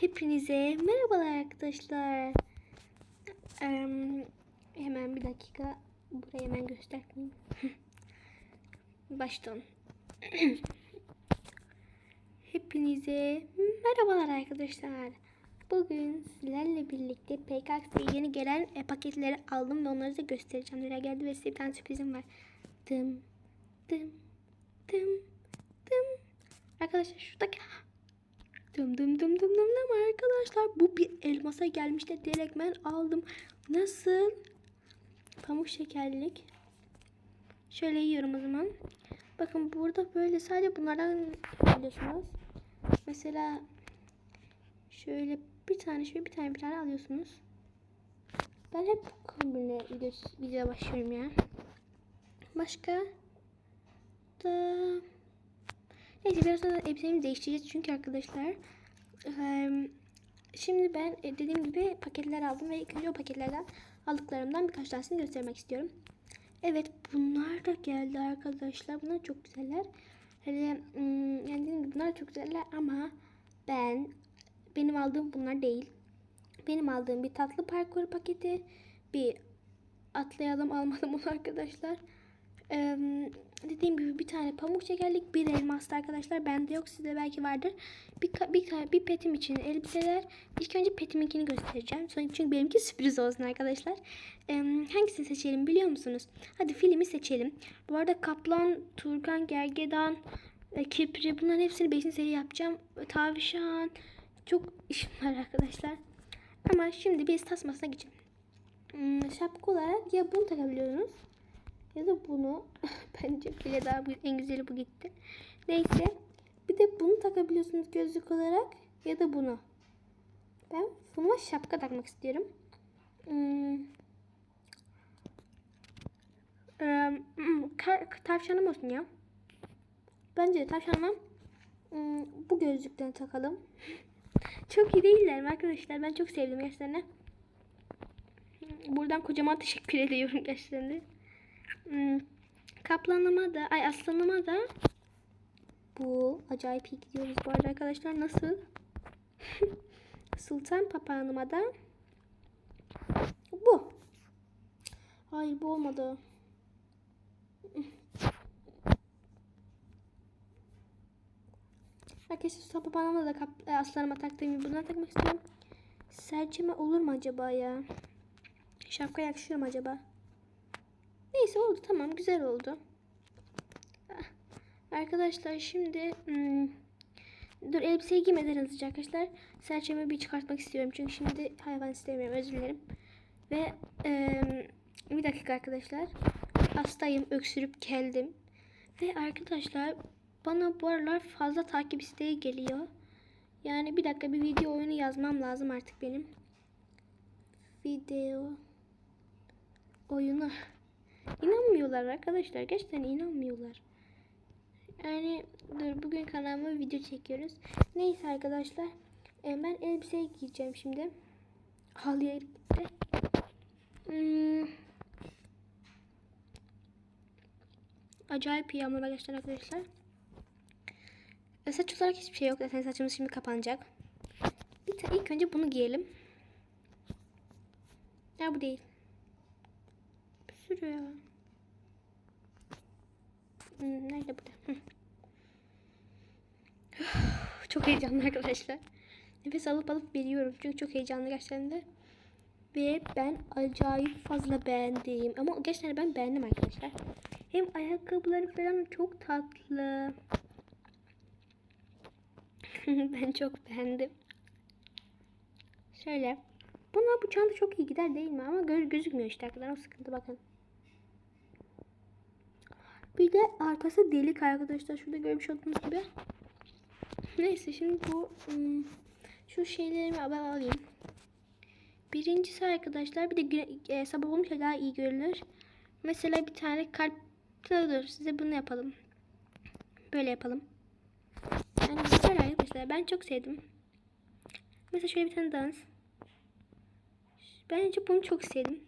Hepinize merhabalar arkadaşlar. Em, hemen bir dakika. Burayı hemen göstereyim. Baştan. Hepinize merhabalar arkadaşlar. Bugün sizlerle birlikte PKX'de yeni gelen e, paketleri aldım ve onları size göstereceğim. Neler geldi ve size bir tane sürprizim var. Dım dım dım dım. Arkadaşlar şuradaki Dım dım dım dım dım dım arkadaşlar bu bir elmasa gelmiş de direkt ben aldım. Nasıl? Pamuk şekerlik. Şöyle yiyorum o zaman. Bakın burada böyle sadece bunlardan alıyorsunuz. Mesela şöyle bir tane şöyle bir tane bir tane alıyorsunuz. Ben hep bu kombinle video, videoya başlıyorum ya. Başka da Neyse biraz sonra elbiselerimi değiştireceğiz çünkü arkadaşlar şimdi ben e, dediğim gibi paketler aldım ve ilk önce o paketlerden aldıklarımdan birkaç tanesini göstermek istiyorum. Evet bunlar da geldi arkadaşlar. Bunlar çok güzeller. Hele hmm, yani bunlar çok güzeller ama ben benim aldığım bunlar değil. Benim aldığım bir tatlı parkur paketi, bir atlayalım almadım onu arkadaşlar. Ee, dediğim gibi bir tane pamuk şekerlik, bir elmaslı arkadaşlar. Bende yok, sizde belki vardır. Bir bir ka- bir petim için elbiseler. İlk önce petiminkini göstereceğim. Sonra çünkü benimki sürpriz olsun arkadaşlar. Ee, hangisini seçelim biliyor musunuz? Hadi filmi seçelim. Bu arada Kaplan, Turgan, Gergedan, e, Kipri bunların hepsini 5. seri yapacağım. Tavşan. Çok işim var arkadaşlar. Ama şimdi biz tasmasına geçelim. Hmm, şapka olarak ya bunu takabiliyorsunuz ya da bunu bence bile daha en güzeli bu gitti. Neyse bir de bunu takabiliyorsunuz gözlük olarak ya da bunu. Ben buna şapka takmak istiyorum. Hmm. Hmm, kar- tavşanım olsun ya. Bence de tavşanıma hmm, bu gözlükten takalım. çok iyi değiller mi arkadaşlar? Ben çok sevdim gerçekten. Buradan kocaman teşekkür ediyorum gerçekten. Hmm, kaplanıma da, ay aslanıma da bu acayip iyi gidiyoruz bu arada arkadaşlar. Nasıl? Sultan papağanıma da bu. Hayır bu olmadı. Arkadaşlar sultan papağanıma da e, aslanıma taktığım gibi bundan takmak istiyorum. Serçeme olur mu acaba ya? Şapka yakışıyor mu acaba? Neyse oldu tamam güzel oldu. Ah, Arkadaşlar şimdi hmm, dur elbiseyi giymeden hızlıca arkadaşlar. Serçemi bir çıkartmak istiyorum çünkü şimdi hayvan istemiyorum özür dilerim. Ve eee, bir dakika arkadaşlar. Hastayım öksürüp geldim. Ve arkadaşlar bana bu aralar fazla takip isteği geliyor. Yani bir dakika bir video oyunu yazmam lazım artık benim. Video oyunu. İnanmıyorlar arkadaşlar. Gerçekten inanmıyorlar. Yani dur bugün kanalıma video çekiyoruz. Neyse arkadaşlar. e, Ben elbiseyi giyeceğim şimdi. Halıya gitti. Hmm. Acayip ama arkadaşlar arkadaşlar. E, Saç olarak hiçbir şey yok. Zaten saçımız şimdi kapanacak. Bir ilk önce bunu giyelim. Ya bu değil. Bir sürü ya. Hmm, nerede burada? Çok heyecanlı arkadaşlar. Nefes alıp alıp veriyorum. Çünkü çok heyecanlı gerçekten de. Ve ben acayip fazla beğendim. Ama gerçekten ben beğendim arkadaşlar. Hem ayakkabıları falan çok tatlı. ben çok beğendim. Şöyle. Buna bu çanta çok iyi gider değil mi? Ama gö gözükmüyor işte arkadaşlar. O sıkıntı bakın. Bir de arkası delik arkadaşlar. Şurada görmüş olduğunuz gibi. Neyse şimdi bu ım, şu şeylerimi ben alayım. Birincisi arkadaşlar bir de e, sabah olunca daha iyi görülür. Mesela bir tane kalp dur size bunu yapalım. Böyle yapalım. Yani güzel arkadaşlar. Ben çok sevdim. Mesela şöyle bir tane dans. Bence bunu çok sevdim.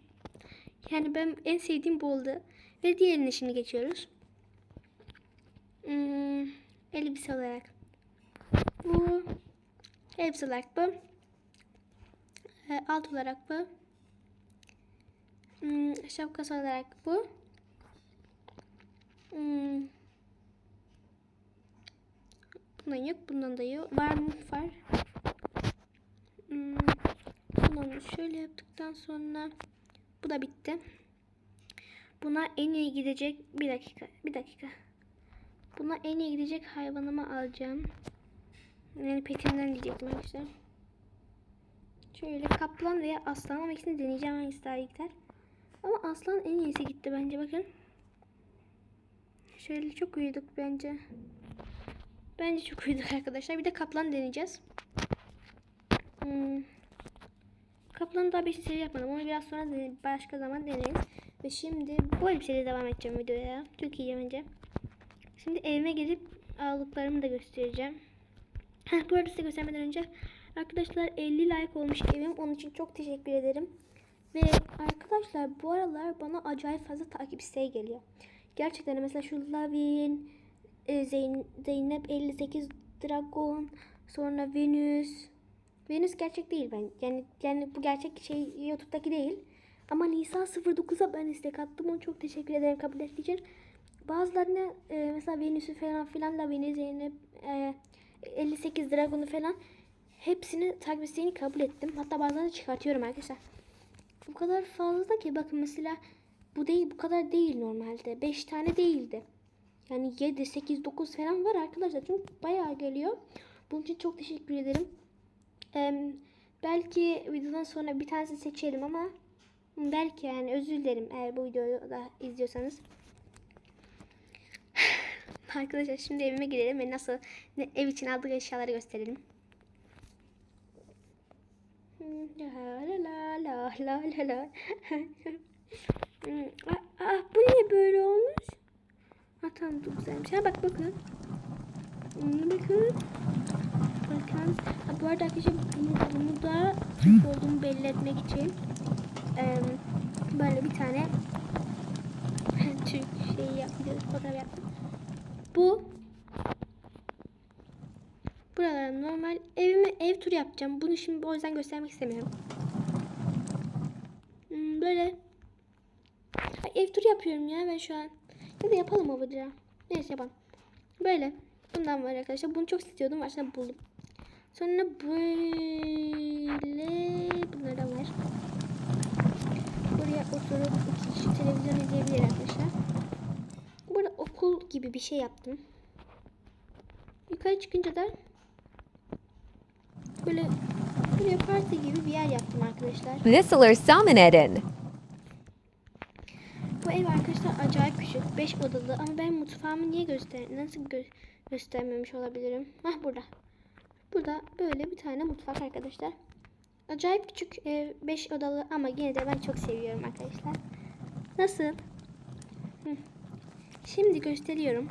Yani ben en sevdiğim bu oldu. Ve diğerine şimdi geçiyoruz. Elbise olarak. Bu Elbise olarak bu. Ee, alt olarak bu. Hmm, şapkası olarak bu. Hmm. Bundan yok. Bundan da yok. Var mı? Var. Hmm. Bunu şöyle yaptıktan sonra bu da bitti. Buna en iyi gidecek bir dakika. Bir dakika. Buna en iyi gidecek hayvanımı alacağım. Yani petimden diyecektim arkadaşlar. Şöyle kaplan veya aslan ama ikisini deneyeceğim hangisi daha iyi gider. Ama aslan en iyisi gitti bence bakın. Şöyle çok uyuduk bence. Bence çok uyuduk arkadaşlar. Bir de kaplan deneyeceğiz. Hmm. Kaplanı daha 5. seviye yapmadım. Onu biraz sonra başka zaman deneriz. Ve şimdi bu elbiseyle devam edeceğim videoya. Çok iyi bence. Şimdi evime gelip aldıklarımı da göstereceğim. Heh, bu arada size göstermeden önce arkadaşlar 50 like olmuş evim. Onun için çok teşekkür ederim. Ve arkadaşlar bu aralar bana acayip fazla takip isteği geliyor. Gerçekten mesela şu Lavin, e, Zeyn- Zeynep 58 Dragon, sonra Venüs. Venüs gerçek değil ben. Yani yani bu gerçek şey YouTube'daki değil. Ama Nisa 09'a ben istek attım. Ona çok teşekkür ederim kabul ettiği için. Bazılarına e, mesela Venüs'ü falan filan Lavin'i, Zeynep, e, 58 Dragon'u falan hepsini takip kabul ettim. Hatta bazılarını çıkartıyorum arkadaşlar. Bu kadar fazla ki bakın mesela bu değil bu kadar değil normalde. 5 tane değildi. Yani 7, 8, 9 falan var arkadaşlar. Çünkü bayağı geliyor. Bunun için çok teşekkür ederim. Ee, belki videodan sonra bir tanesi seçelim ama belki yani özür dilerim eğer bu videoyu da izliyorsanız. Arkadaşlar şimdi evime girelim ve nasıl ev için aldık eşyaları gösterelim. La la la la la la la. Hmm, ah, ah, bu niye böyle olmuş? Ha tamam çok güzelmiş. Ha bak bakın. Hmm, bakın. Bakın. Ha, bu arada arkadaşlar bunu, bunu da Türk olduğumu belli etmek için böyle bir tane Türk şeyi yapıyoruz. Fotoğraf yaptım. Bu Buralara normal evime ev turu yapacağım. Bunu şimdi o yüzden göstermek istemiyorum. Hmm, böyle Ay, ev turu yapıyorum ya ben şu an. Ya da yapalım videoyu. Neyse yapalım. Böyle. Bundan var arkadaşlar. Bunu çok istiyordum. Aslında buldum. Sonra böyle bunlardan var. Buraya oturup televizyon izleyebilir arkadaşlar. Okul gibi bir şey yaptım. Yukarı çıkınca da böyle buraya parti gibi bir yer yaptım arkadaşlar. Listeler Salmonedin. Bu ev arkadaşlar acayip küçük. 5 odalı ama ben mutfağımı niye göster nasıl gö göstermemiş olabilirim? Hah burada. Burada böyle bir tane mutfak arkadaşlar. Acayip küçük ev 5 odalı ama yine de ben çok seviyorum arkadaşlar. Nasıl? Hı. Şimdi gösteriyorum.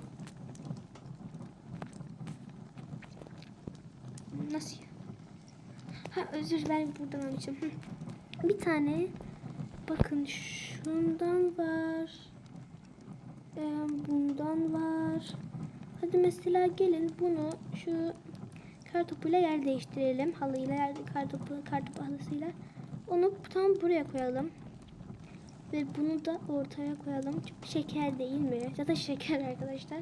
Nasıl? Ha özür dilerim buradan. Hı. Bir tane bakın şundan var. Ee, bundan var. Hadi mesela gelin bunu şu kartopuyla yer değiştirelim. Halıyla yer kartopu kartopu halısıyla. Onu tam buraya koyalım. Ve bunu da ortaya koyalım. Çok şeker değil mi? Zaten şeker arkadaşlar.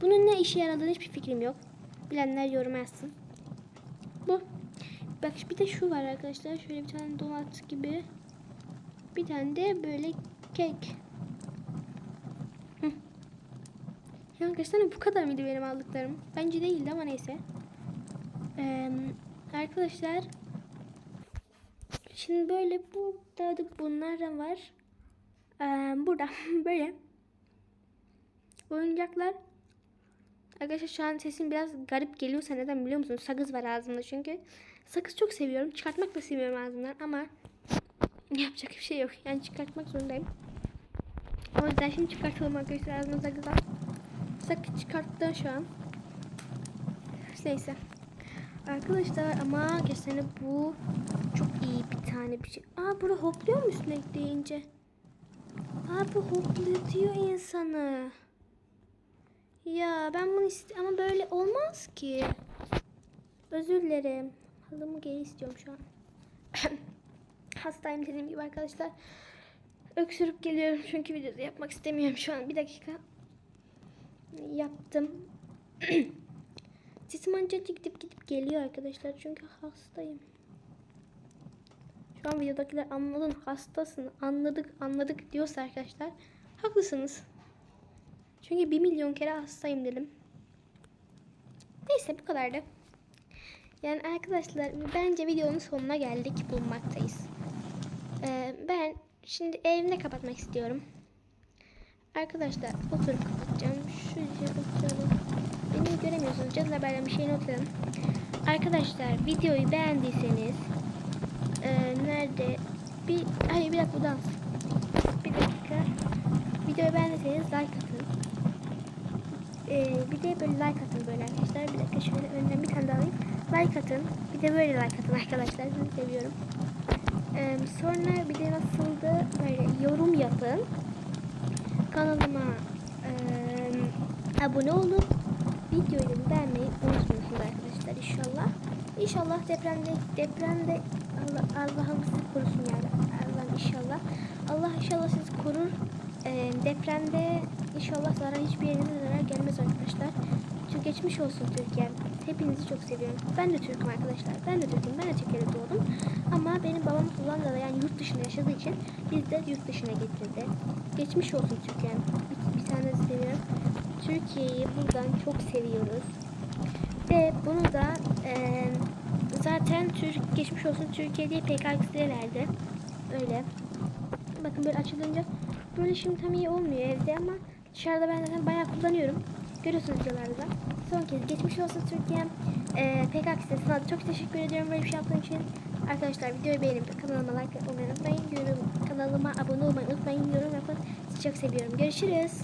Bunun ne işe yaradığını hiçbir fikrim yok. Bilenler yorum yazsın. Bu. Bak bir de şu var arkadaşlar. Şöyle bir tane donat gibi. Bir tane de böyle kek. Hı. Ya arkadaşlar bu kadar mıydı benim aldıklarım? Bence değildi ama neyse. Ee, arkadaşlar şimdi böyle burada da bunlar da var. Ee, burada böyle oyuncaklar. Arkadaşlar şu an sesim biraz garip geliyorsa neden biliyor musunuz? Sakız var ağzımda çünkü. Sakız çok seviyorum. Çıkartmak da seviyorum ağzımdan ama yapacak bir şey yok. Yani çıkartmak zorundayım. O yüzden şimdi çıkartalım arkadaşlar ağzımıza güzel. Sakız çıkarttı şu an. Neyse. Arkadaşlar ama kesinlikle bu çok iyi bir tane bir şey. Aa burada hopluyor mu üstüne deyince? Aa bu hoplatıyor insanı. Ya ben bunu ist ama böyle olmaz ki. Özür dilerim. Halımı geri istiyorum şu an. Hastayım dediğim gibi arkadaşlar. Öksürüp geliyorum çünkü videoda yapmak istemiyorum şu an. Bir dakika. Yaptım. Sesim ancak gidip gidip geliyor arkadaşlar çünkü hastayım. Şu an videodakiler anladın hastasın anladık anladık diyorsa arkadaşlar haklısınız. Çünkü bir milyon kere hastayım dedim. Neyse bu kadardı. Yani arkadaşlar bence videonun sonuna geldik bulmaktayız. Ee, ben şimdi evimde kapatmak istiyorum. Arkadaşlar oturup kapatacağım. Şuraya oturalım. Beni göremiyorsunuz. Cadılar Bayramı şeyine oturalım. Arkadaşlar videoyu beğendiyseniz ee, nerede? Bir, hayır bir dakika bu. Bir dakika. Videoyu beğendiyseniz like atın. Ee, bir de böyle like atın böyle arkadaşlar. Bir dakika şöyle önden bir tane daha alayım. Like atın. Bir de böyle like atın arkadaşlar. Sizi seviyorum. Ee, sonra bir de nasıldı? Böyle yorum yapın. Kanalıma ee, abone olup videoyu beğenmeyi unutmuyorsunuz arkadaşlar inşallah. İnşallah depremde depremde Allah Allah'ım sizi korusun yani. Allah inşallah. Allah inşallah sizi korur. Ee, depremde inşallah zarar hiçbir yerinize zarar gelmez arkadaşlar. Çok geçmiş olsun Türkiye. Hepinizi çok seviyorum. Ben de Türk'üm arkadaşlar. Ben de Türk'üm. Ben de Türkiye'de doğdum. Ama benim babam Hollanda'da yani yurt dışında yaşadığı için biz de yurt dışına getirdi. Geçmiş olsun Türkiye. Bir, bir tane seviyorum. Türkiye'yi buradan çok seviyoruz. Ve bunu da e, zaten Türk geçmiş olsun Türkiye diye PKX'de verdi. Öyle. Bakın böyle açılınca böyle şimdi tam iyi olmuyor evde ama dışarıda ben zaten bayağı kullanıyorum. Görüyorsunuz videolarda. Son kez geçmiş olsun Türkiye. E, PKX'de sana da çok teşekkür ediyorum böyle bir şey yaptığın için. Arkadaşlar videoyu beğenip kanalıma like atmayı unutmayın. Yorum, kanalıma abone olmayı unutmayın. Yorum yapın. Sizi çok seviyorum. Görüşürüz.